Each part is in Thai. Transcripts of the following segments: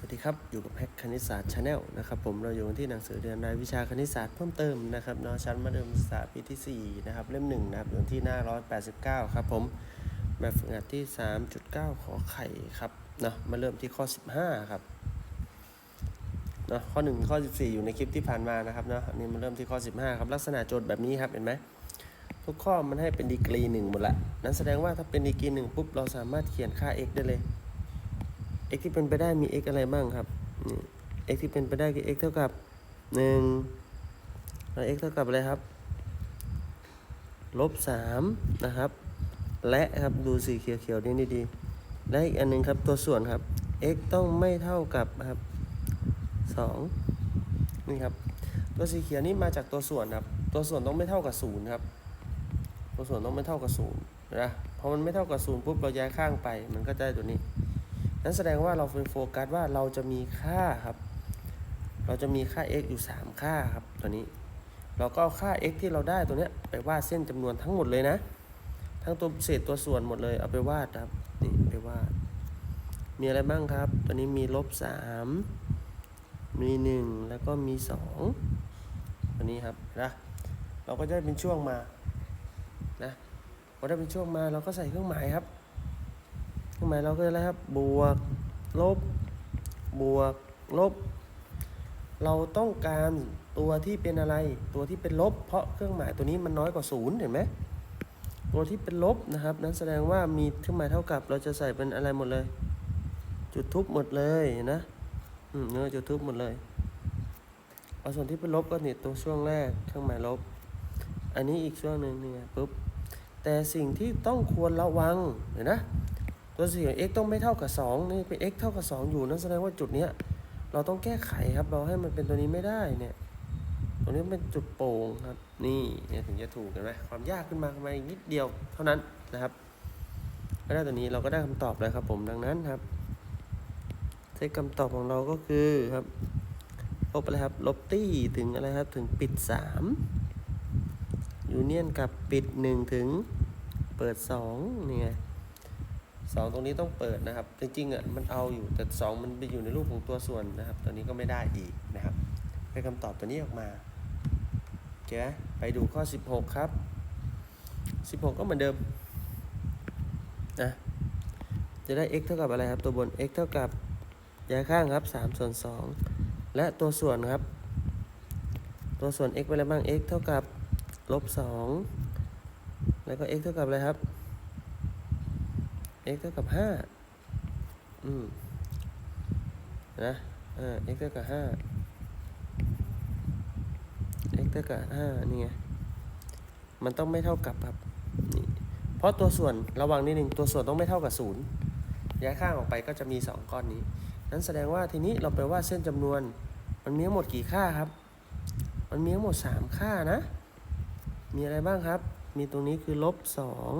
สวัสดีครับ อยู่กับแฮกคณิตศาสตร์ชาแนลนะครับผมเราอยู่ที่หนังสือเรียนรายวิชาคณิตศาสตร์เพิ่มเติมนะครับเนาะชั้นมัธยมศึกษาปีที่4นะครับเล่มหนึ่งนะครับอยู่ที่หน้า 189 ครับผมแบบฝึกหัดที่ 3.9 ขอไข่ครับเนาะมาเริ่มที่ข้อ 15 ครับเนาะข้อ 1 ข้อ 14 อยู่ในคลิปที่ผ่านมานะครับเนาะอันนี้มาเริ่มที่ข้อ 15 ครับลักษณะโจทย์แบบนี้ครับเห็นไหมทุกข้อมันให้เป็นดีกรีหนึ่งหมดละนั้นแสดงว่าถ้าเป็นดีกรีหนึ่งปุ๊บเราสามารถเขียนค่า x ได้เลย x ที่เป็นไปได้มี x อะไรบ้างครับนี่ x ที่เป็นไปได้คือ x เท่ากับ1แล้ว x เท่ากับอะไรครับลบ3นะครับ และครับดูสีเขียวๆนี่ดีๆและอีกอันหนึงครับตัวส่วนครับ x ต้องไม่เท่ากับครับ2นี่ครับ ตัวสีเขียวนี่มาจากตัวส่วนครับ ตัวส่วนต้องไม่เท่ากับ0ครับ ตัวส่วนต้องไม่เท่ากับ0นะพอมันไม่เท่ากับ0ปุ๊บเราย้ายข้างไป มันก็ได้ตัวนี้ นั้นแสดงว่าเราโฟกัสว่าเราจะมีค่าครับ เราจะมีค่า x อยู่ 3 ค่าครับตัวนี้ เราก็เอาค่า x ที่เราได้ตัวเนี้ยไปวาดเส้นจำนวนทั้งหมดเลยนะ ทั้งตัวเศษตัวส่วนหมดเลยเอาไปวาดครับนี่ไปวาด มีอะไรบ้างครับ ตัวนี้มีลบ3มี 1 แล้วก็มี 2 ตัวนี้ครับนะเราก็จะได้เป็นช่วงมานะพอได้เป็นช่วงมาเราก็ใส่เครื่องหมายครับ เครื่องหมายเราก็อะไรครับ บวก ลบ บวก ลบ เราต้องการตัวที่เป็นอะไร ตัวที่เป็นลบ เพราะเครื่องหมายตัวนี้มันน้อยกว่าศูนย์เห็นไหมตัวที่เป็นลบนะครับ นั้นแสดงว่ามีเครื่องหมายเท่ากับ เราจะใส่เป็นอะไรหมดเลย จุดทุบหมดเลยนะอืมเนื้อจุดทุบหมดเลยเอาส่วนที่เป็นลบก็นี่ตัวช่วงแรกเครื่องหมายลบ อันนี้อีกช่วงหนึ่งเนี่ยปุ๊บแต่สิ่งที่ต้องควรระวังเห็นนะ ตัวสี่ของ x ต้องไม่เท่ากับ 2 นี่เป็น x เท่ากับ 2 อยู่นั่นแสดงว่าจุดเนี้ยเราต้องแก้ไขครับ เราให้มันเป็นตัวนี้ไม่ได้เนี่ย ตัวนี้เป็นจุดโป่งครับ นี่เนี่ยถึงจะถูกเห็นไหมความยากขึ้นมาทำไมนิดเดียวเท่านั้นนะครับก็ได้ตัวนี้เราก็ได้คำตอบเลยครับผมดังนั้นครับใช้คำตอบของเราก็คือครับลบอะไรครับ ลบตี้ถึงอะไรครับ ถึงปิด 3 ยูเนียนกับปิด 1 ถึงเปิด 2 เนี่ย สองตรงนี้ต้องเปิดนะครับ จริงๆอะมันเอาอยู่แต่ 2 มันไปอยู่ในรูปของตัวส่วนนะครับ ตัวนี้ก็ไม่ได้อีกนะครับให้คำตอบตัวนี้ออกมาเจ๊ไปดูข้อ 16 ครับ 16 ก็เหมือนเดิมนะจะได้ x เท่ากับอะไรครับ ตัวบน x เท่ากับย้ายข้างครับ3ส่วน2และตัวส่วนครับ ตัวส่วน x เป็นอะไรบ้าง x เท่ากับลบ2แล้วก็ x เท่ากับอะไรครับ x เท่ากับห้าอืมนะอ่า x เท่ากับห้า x เท่ากับห้านี่ไง มันต้องไม่เท่ากับครับนี่เพราะตัวส่วนระวังนิดนึงตัวส่วนต้องไม่เท่ากับศูนย์ย้ายข้างออกไปก็จะมี 2 ก้อนนี้ นั้นแสดงว่าทีนี้เราไปว่าเส้นจำนวน มันมีทั้งหมดกี่ค่าครับ มันมีทั้งหมด 3 ค่านะ มีอะไรบ้างครับ มีตรงนี้คือลบสอง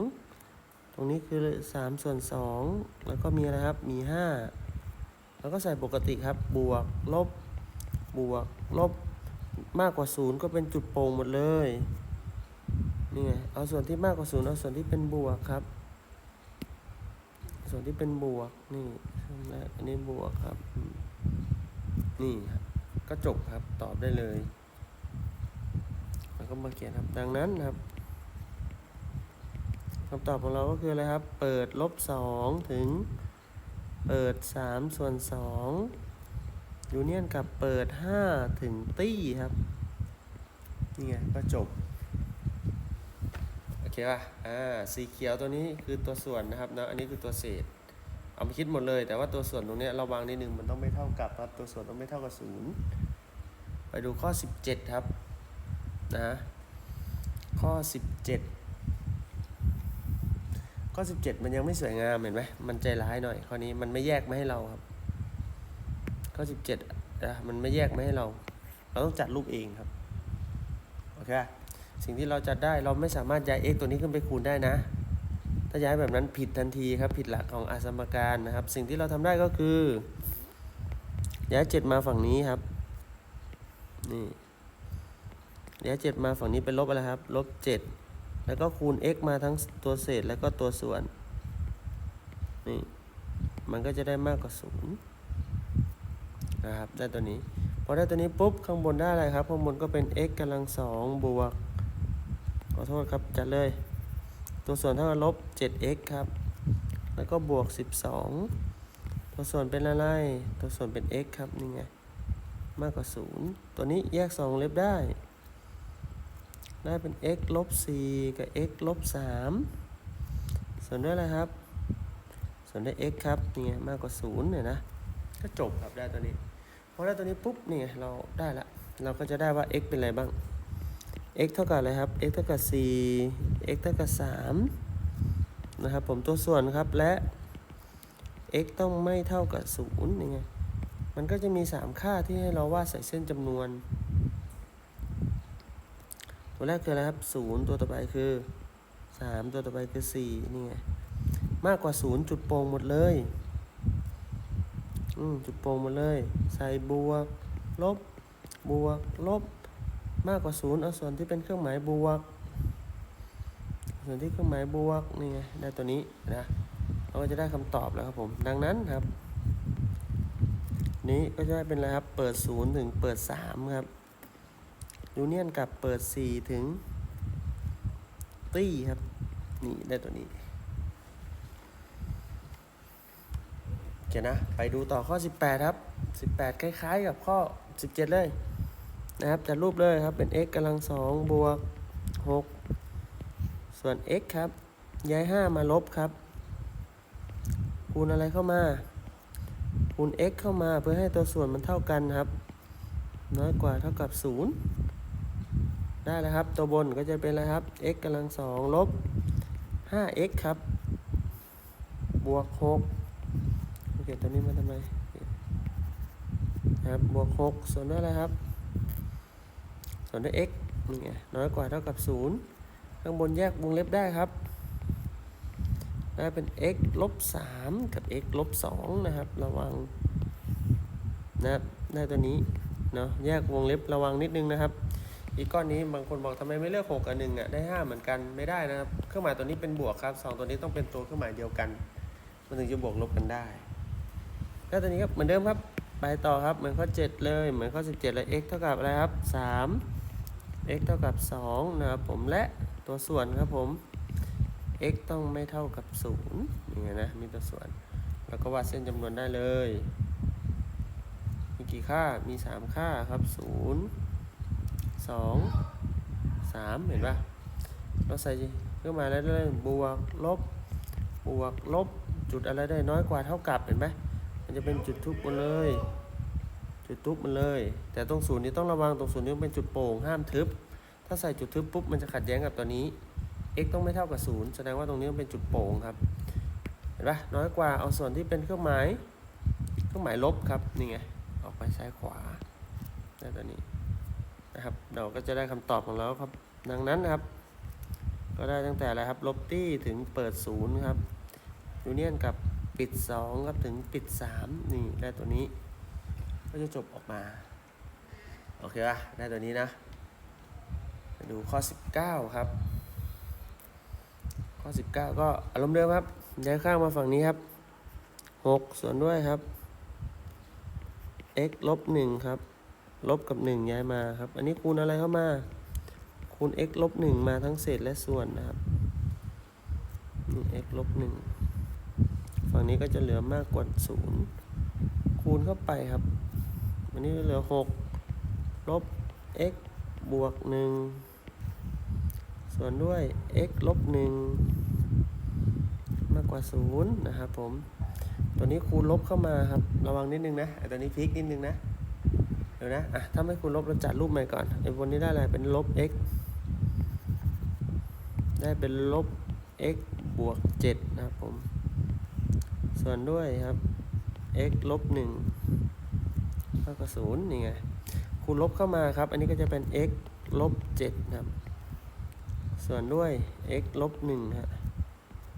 รงนี้คือ 3 ส่วน 2 แล้วก็มีอะไรครับ มี 5 แล้วก็ใส่ปกติครับ บวก ลบ บวก ลบ มากกว่า 0 ก็เป็นจุดโป่งหมดเลย นี่ไง เอาส่วนที่มากกว่า 0 เอาส่วนที่เป็นบวกครับ ส่วนที่เป็นบวก นี่ช่วงแรกอันนี้บวกครับ นี่ครับ ก็จบครับ ตอบได้เลย แล้วก็มาเขียนครับ ดังนั้นครับ คำตอบของเราก็คืออะไรครับ เปิดลบสองถึง เปิดสามส่วนสองยูเนียนกับเปิดห้าถึงตี้ครับ นี่ไงก็จบ โอเคป่ะ อ่า สีเขียวตัวนี้คือตัวส่วนนะครับนะ อันนี้คือตัวเศษ เอามาคิดหมดเลย แต่ว่าตัวส่วนตรงนี้ยระวังนิดนึงมันต้องไม่เท่ากับครับ ตัวส่วนต้องไม่เท่ากับศูนย์ไปดูข้อ 17 ครับ นะ ข้อ 17 ข้อ 17 มันยังไม่สวยงามเห็นไหมมันใจร้ายหน่อยข้อนี้มันไม่แยกมาให้เราครับ ข้อ 17นะมันไม่แยกมาให้เรา เราต้องจัดรูปเองครับโอเคสิ่งที่เราจัดได้เราไม่สามารถย้าย x ตัวนี้ขึ้นไปคูณได้นะ ถ้าย้ายแบบนั้นผิดทันทีครับ ผิดหลักของอสมการนะครับ สิ่งที่เราทำได้ก็คือ ย้าย 7 มาฝั่งนี้ครับนี่ย้าย 7 มาฝั่งนี้เป็นลบอะไรครับลบ7 แล้วก็คูณ x มาทั้งตัวเศษแล้วก็ตัวส่วน นี่ มันก็จะได้มากกว่า0นะครับ ได้ตัวนี้ พอได้ตัวนี้ปุ๊บ ข้างบนได้อะไรครับ ข้างบนก็เป็น x กำลังสองบวก ขอโทษครับ จัดเลย ตัวส่วนเท่ากับลบ 7x ครับ แล้วก็บวก 12 ตัวส่วนเป็นอะไร ตัวส่วนเป็น x ครับ นี่ไง มากกว่า 0 ตัวนี้แยก 2 เล็บได้ ได้เป็น x ลบ4กับ x ลบ3ส่วนด้วยอะไรครับ ส่วนด้วย x ครับนี่มากกว่า0เนี่ยนะก็จบครับได้ตัวนี้พอได้ตัวนี้ปุ๊บนี่เราได้ละเราก็จะได้ว่า x เป็นอะไรบ้าง x เท่ากับอะไรครับ x เท่ากับ4 x เท่ากับ3นะครับผมตัวส่วนครับและ x ต้องไม่เท่ากับ0นี่ไงมันก็จะมี 3 ค่าที่ให้เราวาดใส่เส้นจำนวน ตัวแรกคืออะไรครับ0ตัวต่อไปคือ3ตัวต่อไปคือ4นี่ไงมากกว่า0จุดโป่งหมดเลยอืมจุดโป่งหมดเลย ใส่บวกลบบวกลบ มากกว่า0เอาส่วนที่เป็นเครื่องหมายบวก ส่วนที่เครื่องหมายบวกนี่ไงได้ตัวนี้นะเราก็จะได้คำตอบแล้วครับผม ดังนั้นครับ นี้ก็จะได้เป็นอะไรครับ เปิด0ถึงเปิด3ครับ ยูเนียนกับเปิด 4 ถึงตี้ครับ นี่ ได้ตัวนี้โอเคนะ ไปดูต่อข้อ 18 ครับ 18 คล้ายๆ กับข้อ 17 เลย นะครับจัดรูปเลยครับเป็น x กำลังสองบวก 6 ส่วน x ครับ ย้าย 5 มาลบครับ คูณอะไรเข้ามา คูณ x เข้ามาเพื่อให้ตัวส่วนมันเท่ากันครับ น้อยกว่าเท่ากับ 0 ได้แล้วครับ ตัวบนก็จะเป็นอะไรครับ x กำลังสองลบ 5x ครับ บวก6โอเคตัวนี้มาทำไมครับบวก6ส่วนด้วยอะไรครับ ส่วนด้วย x นี่ไงน้อยกว่าเท่ากับ 0 ข้างบนแยกวงเล็บได้ครับได้เป็น x ลบ3กับ x ลบ2นะครับ ระวังนะครับได้ตัวนี้เนาะแยกวงเล็บระวังนิดนึงนะครับ อีกก้อนนี้บางคนบอกทำไมไม่เลือก6กับ1อะได้ 5 เหมือนกันไม่ได้นะครับ เครื่องหมายตัวนี้เป็นบวกครับ 2 ตัวนี้ต้องเป็นตัวเครื่องหมายเดียวกัน มันถึงจะบวกลบกันได้แล้วตัวนี้ครับเหมือนเดิมครับไปต่อครับเหมือนข้อ 7 เลย เหมือนข้อ 17 เลย x เท่ากับอะไรครับ 3 x เท่ากับ 2 นะครับผมและตัวส่วนครับผม x ต้องไม่เท่ากับ0นี่ไงนะมีตัวส่วน แล้วก็วาดเส้นจำนวนได้เลย มีกี่ค่ามี 3 ค่าครับ 0 2 3เห็นปะเราใส่เครื่องหมายอะไรได้เลยบวกลบบวกลบจุดอะไรได้น้อยกว่าเท่ากับเห็นไหมมันจะเป็นจุดทุบหมดเลย จุดทุบมันเลย แต่ตรงศูนย์นี้ต้องระวังตรงศูนย์นี้เป็นจุดโป่งห้ามทึบ ถ้าใส่จุดทึบปุ๊บมันจะขัดแย้งกับตัวนี้ x ต้องไม่เท่ากับศูนย์แสดงว่าตรงนี้มันเป็นจุดโป่งครับเห็นปะน้อยกว่าเอาส่วนที่เป็นเครื่องหมาย เครื่องหมายลบครับนี่ไงออกไปซ้ายขวาได้ตัวนี้ นะครับ เราก็จะได้คำตอบของเราครับ ดังนั้นนะครับ ก็ได้ตั้งแต่อะไรครับ ลบตี้ถึงเปิดศูนย์ครับยูเนียนกับปิด2ครับถึงปิด 3 นี่ได้ตัวนี้ ก็จะจบออกมา โอเคป่ะได้ตัวนี้นะดูข้อ 19 ครับ ข้อ 19 ก็อารมณ์เดิมครับย้ายข้างมาฝั่งนี้ครับ 6 ส่วนด้วยครับ x ลบ1ครับ ลบกับ 1 ย้ายมาครับ อันนี้คูณอะไรเข้ามา คูณ x ลบ1มาทั้งเศษและส่วนนะครับนี่ x ลบ1ฝั่งนี้ก็จะเหลือมากกว่า 0 คูณเข้าไปครับ อันนี้เหลือ 6 ลบ x บวก 1 ส่วนด้วย x ลบ 1 มากกว่า 0 นะครับผม ตัวนี้คูณลบเข้ามาครับ ระวังนิดนึงนะไอตัวนี้พลิกนิดนึงนะ เดี๋ยวนะ อะ ถ้าไม่คูณลบเราจัดรูปใหม่ก่อนไอ้บนนี้ได้อะไร เป็นลบ x ได้เป็นลบ x บวก 7 นะครับผม ส่วนด้วยครับ x ลบ1เท่ากับ0นี่ไง คูณลบเข้ามาครับ อันนี้ก็จะเป็น x ลบ7ครับ ส่วนด้วย x ลบ1ฮะ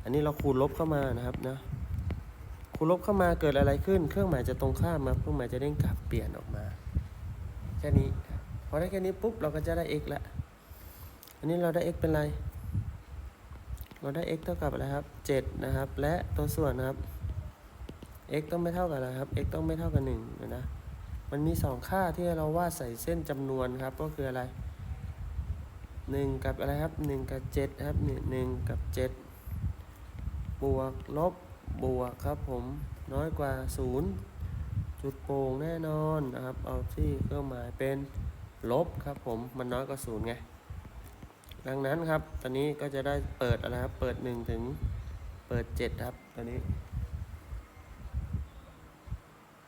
อันนี้เราคูณลบเข้ามานะครับนะคูณลบเข้ามาเกิดอะไรขึ้น เครื่องหมายจะตรงข้ามมาเครื่องหมายจะเด้งกลับเปลี่ยนออกมา แค่นี้ พอได้แค่นี้ปุ๊บเราก็จะได้ x ละอันนี้เราได้ x เป็นไร เราได้ x เท่ากับอะไรครับ 7 นะครับ และตัวส่วนนะครับ x ต้องไม่เท่ากับอะไรครับ x ต้องไม่เท่ากับ1เดี๋ยนะ มันมีสองค่าที่เราวาดใส่เส้นจำนวนครับ ก็คืออะไรหนึ่งกับอะไรครับหนึ่งกับเจ็ดครับนี่หนึ่งกับเจ็ดบวกลบบวกครับผมน้อยกว่าศูนย์ จุดโป่งแน่นอนนะครับ เอาที่เครื่องหมายเป็นลบครับผมมันน้อยกว่าศูนย์ไง ดังนั้นครับ ตอนนี้ก็จะได้เปิดอะไรครับ เปิดหนึ่งถึงเปิดเจ็ดครับ ตอนนี้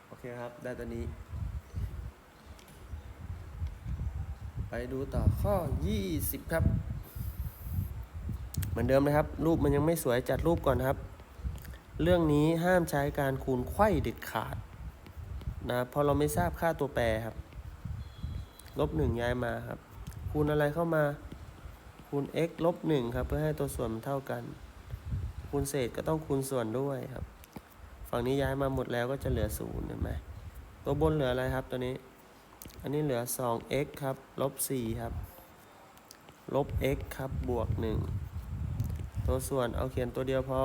โอเคครับ ได้ตอนนี้ ไปดูต่อข้อ 20 ครับ เหมือนเดิมนะครับ รูปมันยังไม่สวยจัดรูปก่อนครับ เรื่องนี้ห้ามใช้การคูณไขว้เด็ดขาด นะพราะเราไม่ทราบค่าตัวแปรครับ ลบหนึ่งย้ายมาครับ คูณอะไรเข้ามา คูณ x ลบหนึ่งครับ เพื่อให้ตัวส่วนมันเท่ากัน คูณเศษก็ต้องคูณส่วนด้วยครับ ฝั่งนี้ย้ายมาหมดแล้วก็จะเหลือศูนย์เห็นไหมตัวบนเหลืออะไรครับตัวนี้ อันนี้เหลือ 2x ครับ ลบ 4 ครับ ลบ x ครับ บวก 1 ตัวส่วนเอาเขียนตัวเดียวพอ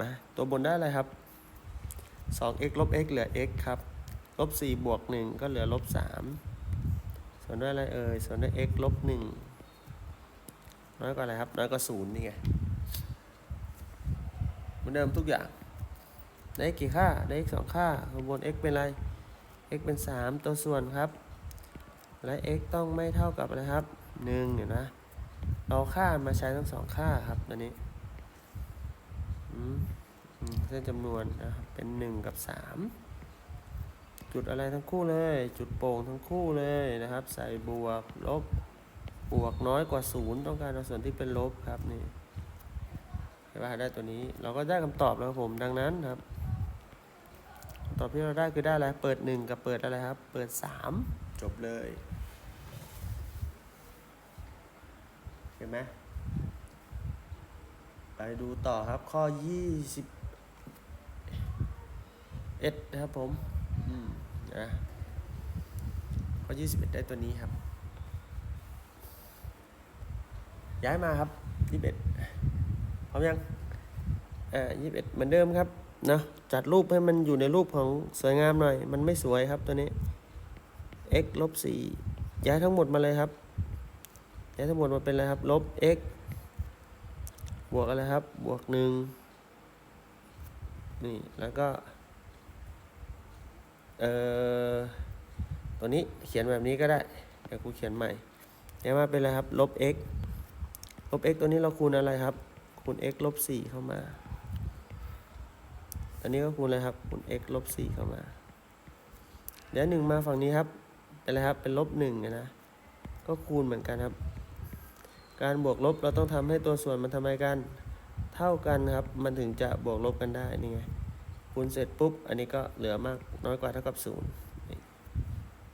มา ตัวบนได้อะไรครับ 2x ลบ x เหลือ x ครับลบ4บวก 1 ก็เหลือลบ3ส่วนด้วยอะไรเอ่ยส่วนด้วย x ลบ1น้อยกว่าอะไรครับน้อยกว่า0นี่ไงเหมือนเดิมทุกอย่างได้ x กี่ค่าได้ x สองค่าข้างบน x เป็นอะไร x เป็น 3 ตัวส่วนครับ และ x ต้องไม่เท่ากับอะไรครับ1เดี๋ยวนะ เอาค่ามาใช้ทั้งสองค่าครับตัวนี้อืม เส้นจำนวนนะครับเป็น 1 กับ 3 จุดอะไรทั้งคู่เลย จุดโป่งทั้งคู่เลยนะครับ ใส่บวกลบบวกน้อยกว่า 0 ต้องการเอาส่วนที่เป็นลบครับนี่เห็นป่ะได้ตัวนี้เราก็ได้คำตอบแล้วครับผมดังนั้นครับตอบที่เราได้คือได้อะไรเปิด 1 กับเปิดอะไรครับ เปิด 3 จบเลยเห็นไหมไปดูต่อครับข้อ 20 เอ็ดนะครับผม อืมนะข้อ21ได้ตัวนี้ครับ ย้ายมาครับ21พร้อมยังเอ่อ21เหมือนเดิมครับเนาะจัดรูปให้มันอยู่ในรูปของสวยงามหน่อย มันไม่สวยครับตัวนี้ x ลบ4ย้ายทั้งหมดมาเลยครับ ย้ายทั้งหมดมาเป็นอะไรครับ ลบ x บวกอะไรครับ บวกหนึ่งนี่ แล้วก็ เอ่อตัวนี้เขียนแบบนี้ก็ได้เดี๋ยวกูเขียนใหม่ย้ายมาเป็นอะไรครับ ลบ x ลบ x ตัวนี้เราคูณอะไรครับ คูณ x ลบ4เข้ามาอันนี้ก็คูณอะไรครับ คูณ x ลบ4เข้ามา เดี๋ยวหนึ่งมาฝั่งนี้ครับ เป็นอะไรครับ เป็นลบหนึ่งนะ ก็คูณเหมือนกันครับ การบวกลบเราต้องทำให้ตัวส่วนมันทำไมกัน เท่ากันครับ มันถึงจะบวกลบกันได้ นี่ไง คูณเสร็จปุ๊บ อันนี้ก็เหลือมากน้อยกว่าเท่ากับศูนย์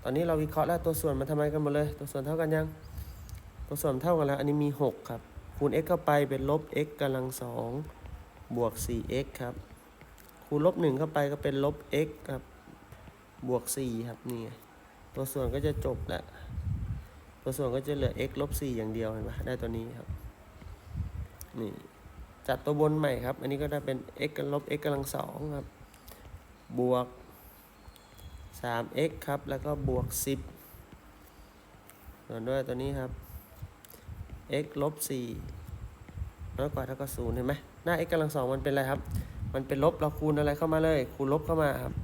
ตอนนี้เราวิเคราะห์แล้วตัวส่วนมันทำไมกันหมดเลย ตัวส่วนเท่ากันยัง ตัวส่วนเท่ากันแล้ว อันนี้มี 6 ครับ คูณ x เข้าไปเป็นลบ x กำลังสองบวก 4x ครับ คูณลบ1เข้าไปก็เป็นลบ x ครับ บวก 4 ครับนี่ตัวส่วนก็จะจบแล้วตัวส่วนก็จะเหลือ x ลบ4อย่างเดียวเห็นไหมได้ตัวนี้ครับ นี่ จัดตัวบนใหม่ครับ อันนี้ก็ได้เป็น x กันลบ x กำลังสองครับ บวก 3x ครับ แล้วก็บวก 10ส่วนด้วยตัวนี้ครับ x ลบ4น้อยกว่าเท่ากับ0เห็นไหมหน้า x กำลังสองมันเป็นอะไรครับ มันเป็นลบเราคูณอะไรเข้ามาเลย คูณลบเข้ามาครับ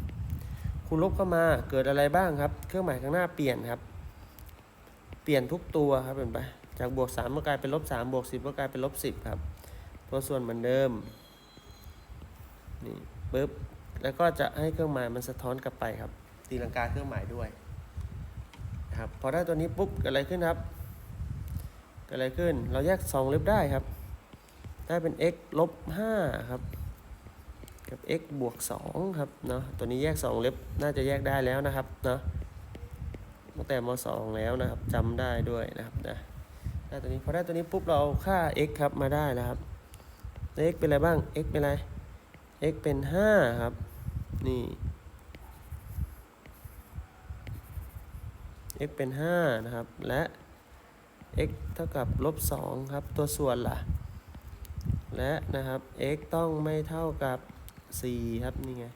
คูณลบเข้ามาเกิดอะไรบ้างครับ เครื่องหมายข้างหน้าเปลี่ยนครับ เปลี่ยนทุกตัวครับเห็นปะจากบวก3ก็กลายเป็นลบ3บวก10ก็กลายเป็นลบ10ครับ ตัวส่วนเหมือนเดิมนี่ปึ๊บแล้วก็จะให้เครื่องหมายมันสะท้อนกลับไปครับ ตีลังกาเครื่องหมายด้วยครับพอได้ตัวนี้ปุ๊บเกิดอะไรขึ้นครับเกิดอะไรขึ้น เราแยก2เล็บได้ครับ ได้เป็น x ลบ5ครับกับ x บวก2ครับเนาะตัวนี้แยก 2 เล็บน่าจะแยกได้แล้วนะครับเนาะตั้งแต่ม 2 แล้วนะครับจำได้ด้วยนะครับนะได้ตัวนี้พอได้ตัวนี้ปุ๊บเราเอาค่า x ครับมาได้แล้วครับ แล้ว x เป็นอะไรบ้าง x เป็นอะไร x เป็น 5 ครับ นี่ x เป็น 5 นะครับ และ x เท่ากับลบ 2 ครับ ตัวส่วนล่ะ และนะครับ x ต้องไม่เท่ากับ 4 ครับ นี่ไง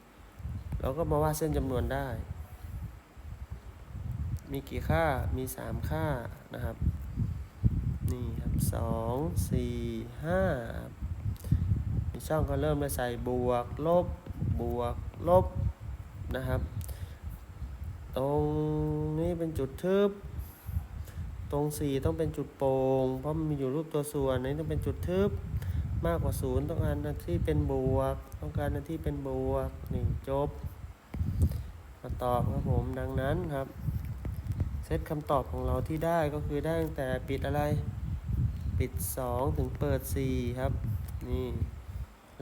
เราก็มาวาดเส้นจำนวนได้ มีกี่ค่า มีสามค่านะครับ นี่ครับสองสี่ห้าครับ มีช่องก็เริ่มเลยใส่บวกลบบวกลบนะครับ ตรงนี้เป็นจุดทึบ ตรงสี่ต้องเป็นจุดโป่งเพราะมันมีอยู่รูปตัวส่วนนี้ต้องเป็นจุดทึบมากกว่าศูนย์ต้องการอันที่เป็นบวก ต้องการอันที่เป็นบวกนี่จบมาตอบครับผมดังนั้นครับเซตคำตอบของเราที่ได้ก็คือได้ตั้งแต่ปิดอะไร ปิด 2 ถึงเปิด 4 ครับ นี่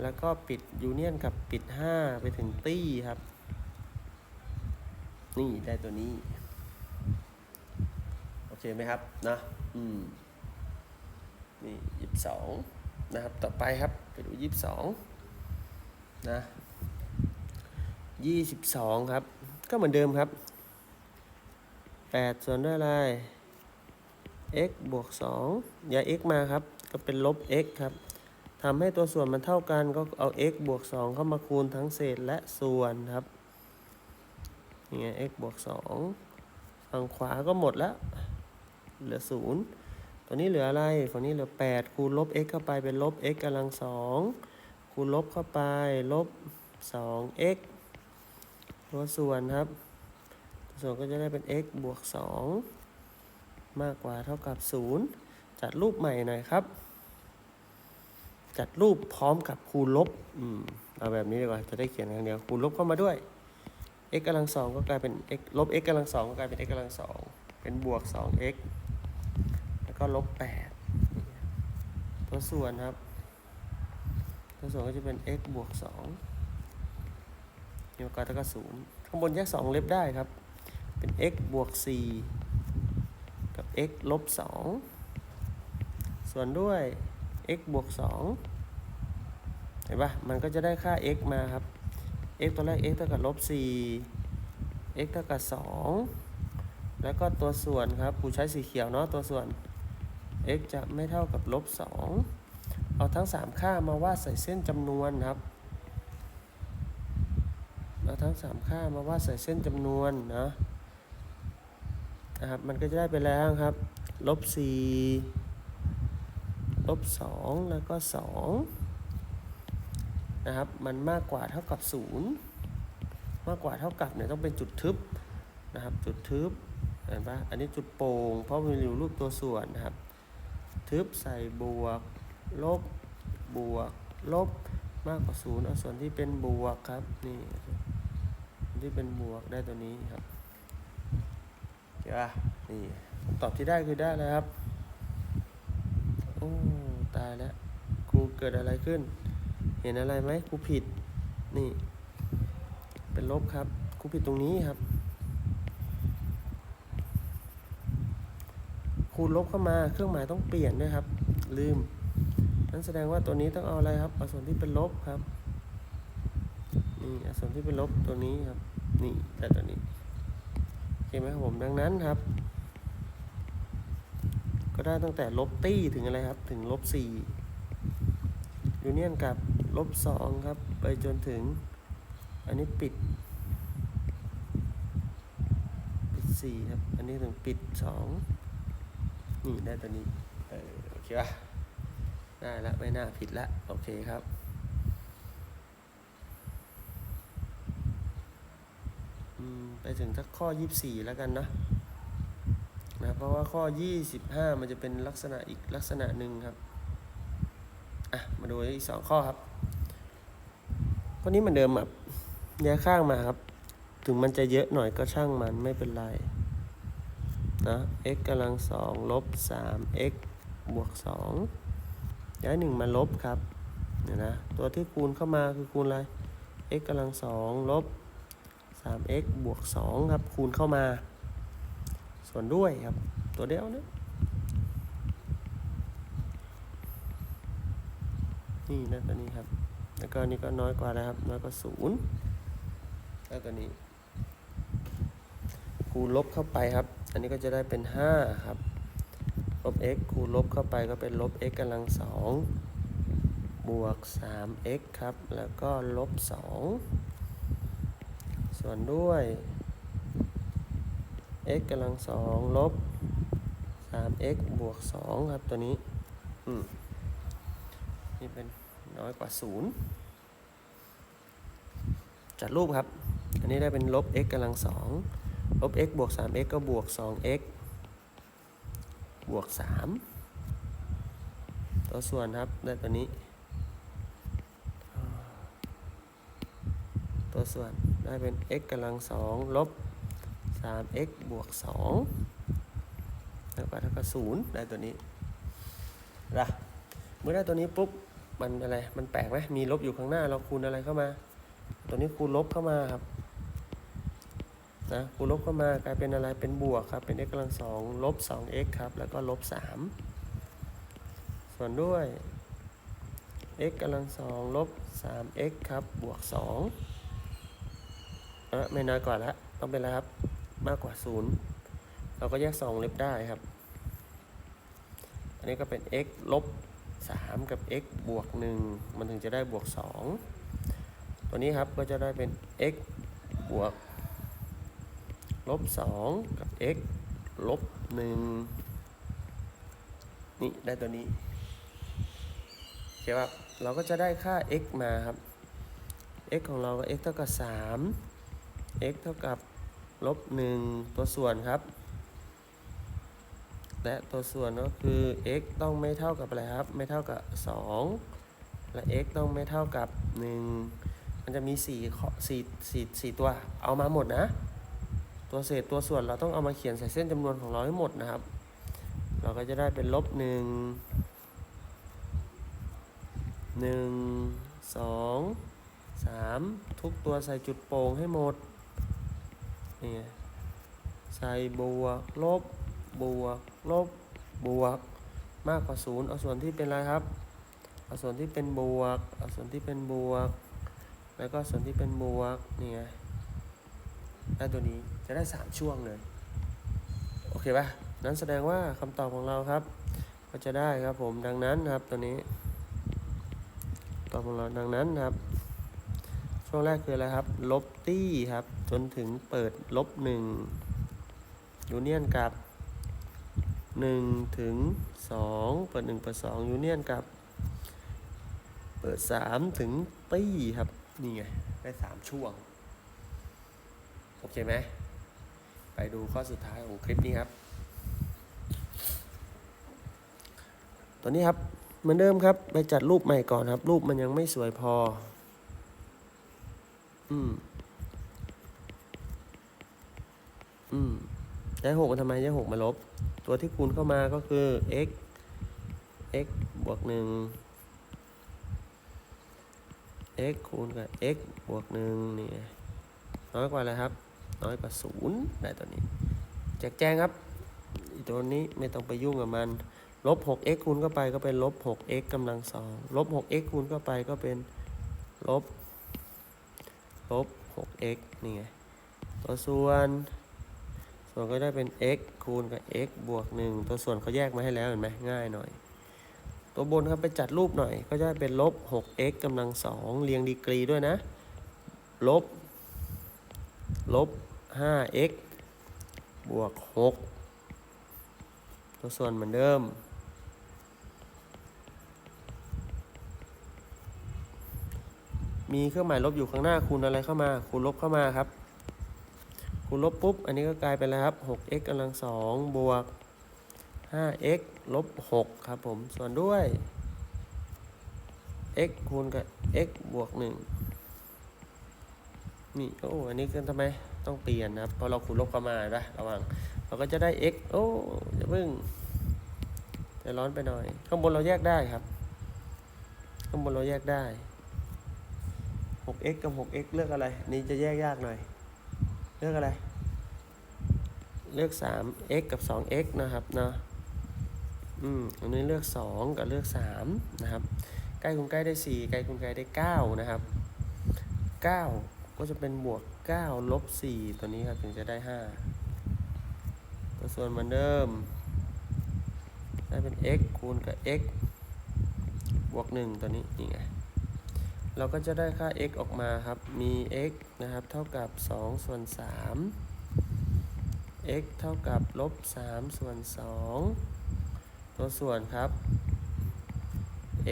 แล้วก็ปิดยูเนียนกับปิด 5 ไปถึงตี้ครับ นี่ได้ตัวนี้ โอเคไหมครับนะอืมนี่ยี่สิบสองนะครับ ต่อไปครับ ไปดูยี่สิบสองนะยี่สิบสองครับ ก็เหมือนเดิมครับแปดส่วนด้วยอะไร x บวกสองอย่า x มาครับ ก็เป็นลบ x ครับ ทำให้ตัวส่วนมันเท่ากันก็เอา x บวกสองเข้ามาคูณทั้งเศษและส่วนครับนี่ไง x บวกสองฝั่งขวาก็หมดแล้ว เหลือศูนย์ตัวนี้เหลืออะไรฝั่งนี้เหลือ 8 คูณลบ x เข้าไปเป็นลบ x กำลังสองคูณลบเข้าไป ลบ 2x ตัวส่วนครับ ตัวส่วนก็จะได้เป็น x บวก 2 มากกว่าเท่ากับ 0 จัดรูปใหม่หน่อยครับ จัดรูปพร้อมกับคูณลบ อืม เอาแบบนี้ดีกว่า จะได้เขียนอย่างเดียว คูณลบเข้ามาด้วย x กำลังสองก็กลายเป็น x ลบ x กำลังสองก็กลายเป็น x กำลังสอง เป็นบวก 2x แล้วก็ลบ 8 ตัวส่วนครับ ตัวส่วนก็จะเป็น x บวก2มีโอกาสเท่ากับ0ข้างบนแยก 2 เล็บได้ครับ เป็น x บวก 4 กับ x ลบ 2 ส่วนด้วย x บวก2เห็นปะมันก็จะได้ค่า x มาครับ x ตัวแรก x เท่ากับลบ4 x เท่ากับ 2 แล้วก็ตัวส่วนครับครูใช้สีเขียวเนาะตัวส่วน x จะไม่เท่ากับลบ2เอาทั้ง 3 ค่ามาวาดใส่เส้นจำนวนครับเอาทั้ง 3 ค่ามาวาดใส่เส้นจำนวนนะนะครับ มันก็จะได้ไปแล้วครับลบ4 ลบ 2 แล้วก็ 2 นะครับ มันมากกว่าเท่ากับ 0 มากกว่าเท่ากับเนี่ยต้องเป็นจุดทึบนะครับ จุดทึบเห็นปะอันนี้จุดโป่งเพราะมันอยู่รูปตัวส่วนนะครับ ทึบใส่บวก ลบ บวก ลบ มากกว่าศูนย์เอาส่วนที่เป็นบวกครับ นี่ที่เป็นบวกได้ตัวนี้ครับเห็นปะนี่คำตอบที่ได้คือได้แล้วครับโอ้ตายแล้วครู เกิดอะไรขึ้น เห็นอะไรไหมครูผิด นี่ เป็นลบครับครูผิดตรงนี้ครับ คูณลบเข้ามาเครื่องหมายต้องเปลี่ยนด้วยครับ ลืม นั่นแสดงว่าตัวนี้ต้องเอาอะไรครับเอาส่วนที่เป็นลบครับนี่เอาส่วนที่เป็นลบตัวนี้ครับ นี่แต่ตัวนี้โอเคไหมครับผมดังนั้นครับ ก็ได้ตั้งแต่ลบตี้ถึงอะไรครับ ถึงลบสี่ ยูเนียนกับลบสองครับ ไปจนถึง อันนี้ปิด ปิดสี่ครับ อันนี้ถึงปิดสองนี่ได้ตัวนี้เออโอเคป่ะได้แล้วไม่น่าผิดละ โอเคครับไปถึงสักข้อ 24 แล้วกันนะนะ เพราะว่าข้อ 25 มันจะเป็นลักษณะอีกลักษณะหนึ่งครับ อะมาดูอีกสองข้อครับข้อนี้เหมือนเดิมแบบแยกข้างมาครับ ถึงมันจะเยอะหน่อยก็ช่างมันไม่เป็นไรนะ x กำลังสองลบสาม x บวกสองย้ายหนึ่งมาลบครับเนี่ยนะตัวที่คูณเข้ามาคือคูณอะไร x กำลังสองลบสาม x บวกสองครับ คูณเข้ามา ส่วนด้วยครับ ตัวเดียวเนี่ย นี่นะตัวนี้ครับ แล้วก็นี่ก็น้อยกว่าแล้วครับ น้อยกว่าศูนย์แล้วตัวนี้คูณลบเข้าไปครับ อันนี้ก็จะได้เป็น 5 ครับ ลบ x คูณลบเข้าไปก็เป็นลบ x กำลังสองบวก 3x ครับ แล้วก็ลบ 2 ส่วนด้วย x กำลังสองลบ 3x บวก 2 ครับตัวนี้ อืม นี่เป็น น้อยกว่า 0 จัดรูปครับ อันนี้ได้เป็นลบ x กำลังสองลบ x บวก 3x ก็บวก 2x บวก 3 ตัวส่วนครับ ได้ตัวนี้ ตัวส่วนได้เป็น x กำลังสองลบ 3x บวก2แล้วก็เท่ากับ 0 ได้ตัวนี้ละเมื่อได้ตัวนี้ปุ๊บ มันอะไร มันแปลกไหมมีลบอยู่ข้างหน้าเราคูณอะไรเข้ามา ตัวนี้คูณลบเข้ามาครับนะคูณลบเข้ามากลายเป็นอะไร เป็นบวกครับ เป็น x กำลังสองลบ 2x ครับ แล้วก็ลบ 3 ส่วนด้วย x กำลังสองลบ 3x ครับ บวก2เออไม่น้อยกว่าล้วต้องเป็นอะไรครับ มากกว่า 0 เราก็แยก 2 เล็บได้ครับ อันนี้ก็เป็น x ลบ 3 กับ x บวก 1 มันถึงจะได้บวก 2 ตัวนี้ครับก็จะได้เป็น x บวกลบ 2 กับ x ลบ 1 นี่ได้ตัวนี้โอเคครับเราก็จะได้ค่า x มาครับ x ของเราก็ x เท่ากับ 3 x เท่ากับลบ 1 ตัวส่วนครับ และตัวส่วนก็คือ x ต้องไม่เท่ากับอะไรครับ ไม่เท่ากับ 2 และ x ต้องไม่เท่ากับ 1 มันจะมี4ข้อ4 4 4ตัว เอามาหมดนะ ตัวเศษตัวส่วนเราต้องเอามาเขียนใส่เส้นจำนวนของเราให้หมดนะครับ เราก็จะได้เป็นลบ 1 1 2 3 ทุกตัวใส่จุดโป่งให้หมดนี่ใส่บวกลบบวก ลบบวก มากกว่าศูนย์เอาส่วนที่เป็นอะไรครับ เอาส่วนที่เป็นบวก เอาส่วนที่เป็นบวก แล้วก็ส่วนที่เป็นบวกนี่ไงได้ตัวนี้จะได้ 3 ช่วงเลย โอเคปะนั้นแสดงว่าคำตอบของเราครับ ก็จะได้ครับผมดังนั้นครับตัวนี้ตอบของเราดังนั้นครับ ช่วงแรกคืออะไรครับ ลบตี้ครับ จนถึงเปิดลบหนึ่งยูเนียนกับ หนึ่งถึงสองเปิดหนึ่งเปิดสองยูเนียนกับ เปิดสามถึงตี้ครับ นี่ไง ได้สามช่วง โอเคไหม ไปดูข้อสุดท้ายของคลิปนี้ครับตัวนี้ครับ เหมือนเดิมครับ ไปจัดรูปใหม่ก่อนครับ รูปมันยังไม่สวยพอ อืม อืมย้ายหกมาทำไมย้ายหกมาลบ ตัวที่คูณเข้ามาก็คือ x x บวกหนึ่ง x คูณกับ x บวกหนึ่งนี่ไงน้อยกว่าอะไรครับ น้อยกว่าศูนย์ได้ตัวนี้ แจกแจงครับ ตัวนี้ไม่ต้องไปยุ่งกับมัน ลบ 6x คูณเข้าไปก็เป็นลบ 6x กำลังสองลบ 6x คูณเข้าไปก็เป็นลบ ลบ 6x นี่ไงตัวส่วน ส่วนก็ได้เป็น x คูณกับ x บวก 1 ตัวส่วนเขาแยกมาให้แล้วเห็นไหมง่ายหน่อย ตัวบนครับไปจัดรูปหน่อย ก็จะเป็นลบ 6x กำลังสองเรียงดีกรีด้วยนะ ลบ ลบ 5x บวก 6 ตัวส่วนเหมือนเดิม มีเครื่องหมายลบอยู่ข้างหน้าคูณอะไรเข้ามา คูณลบเข้ามาครับ คูณลบปุ๊บ อันนี้ก็กลายเป็นอะไรครับ 6x กำลังสองบวก 5x ลบ 6 ครับผม ส่วนด้วย x คูณกับ x บวก 1 นี่ โอ้ อันนี้คือทำไมต้องเปลี่ยนนะครับพราะเราคูณลบเข้ามาเห็นปะระวัง เราก็จะได้ x โอ้อย่าเพิ่งใจร้อนไปหน่อย ข้างบนเราแยกได้ครับ ข้างบนเราแยกได้ 6x กับ 6x เลือกอะไร นี่จะแยกยากหน่อย ลือกอะไร เลือก 3x กับ 2x นะครับเนาะอืมอันนี้เลือก 2 กับเลือก 3 นะครับ ใกล้คูณใกล้ได้ 4 ใกล้คูณใกล้ได้ 9 นะครับ 9 ก็จะเป็นบวก 9 ลบ 4 ตัวนี้ครับ ถึงจะได้ 5 ตัวส่วนเหมือนเดิม ได้เป็น x คูณกับ x บวก 1 ตัวนี้นี่ไง เราก็จะได้ค่า x ออกมาครับ มี x นะครับ เท่ากับ 2 ส่วน 3 x เท่ากับลบ 3 ส่วน 2 ตัวส่วนครับ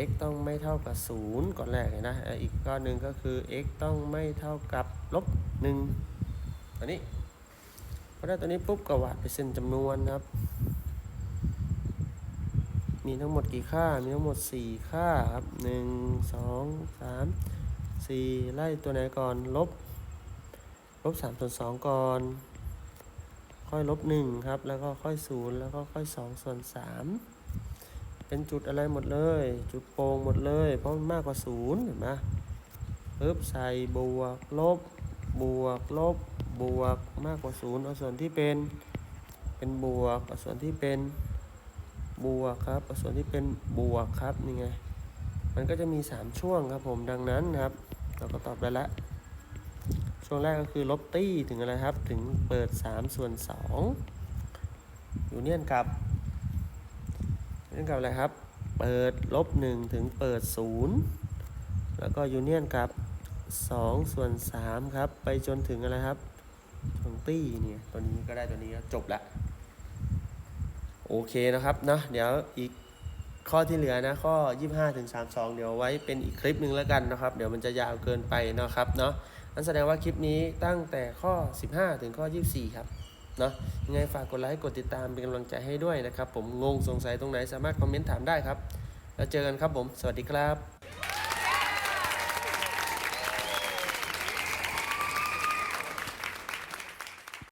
x ต้องไม่เท่ากับ 0 ก่อนแรกเลยนะ อีกก้อนหนึ่งก็คือ x ต้องไม่เท่ากับลบ1ตัวนี้พอได้ตัวนี้ปุ๊บก็วาดเป็นเส้นจำนวนครับ มีทั้งหมดกี่ค่า มีทั้งหมด 4 ค่าครับ 1 2 3 4 ไล่ตัวไหนก่อน ลบ ลบ3ส่วน2ก่อน ค่อยลบ 1 ครับ แล้วก็ค่อย 0 แล้วก็ค่อย 2 ส่วน 3 เป็นจุดอะไรหมดเลย จุดโป่งหมดเลย เพราะมันมากกว่า 0 เห็นไหมปึ๊บใส่บวก ลบ บวก ลบ บวก มากกว่า 0 เอาส่วนที่เป็น เป็นบวก เอาส่วนที่เป็น บวกครับส่วนที่เป็นบวกครับนี่ไงมันก็จะมี 3 ช่วงครับผมดังนั้นครับ เราก็ตอบได้ละ ช่วงแรกก็คือลบตี้ถึงอะไรครับ ถึงเปิด 3 ส่วน2ยูเนียนกับเนียนกับอะไรครับ เปิดลบ1ถึงเปิด 0 แล้วก็ยูเนียนกับ2ส่วน3ครับ ไปจนถึงอะไรครับตรงตี้เนี่ย ตัวนี้ก็ได้ตัวนี้ก็จบละ โอเคนะครับเนาะเดี๋ยวอีกข้อที่เหลือนะข้อ 25ถึง32 เดี๋ยวไว้เป็นอีกคลิปหนึ่งแล้วกันนะครับ เดี๋ยวมันจะยาวเกินไปนะครับเนาะนั่นแสดงว่าคลิปนี้ตั้งแต่ข้อ 15 ถึงข้อ 24 ครับเนาะยังไงฝากกดไลค์กดติดตามเป็นกำลังใจให้ด้วยนะครับ ผมงงสงสัยตรงไหนสามารถคอมเมนต์ถามได้ครับ แล้วเจอกันครับผม สวัสดีครับ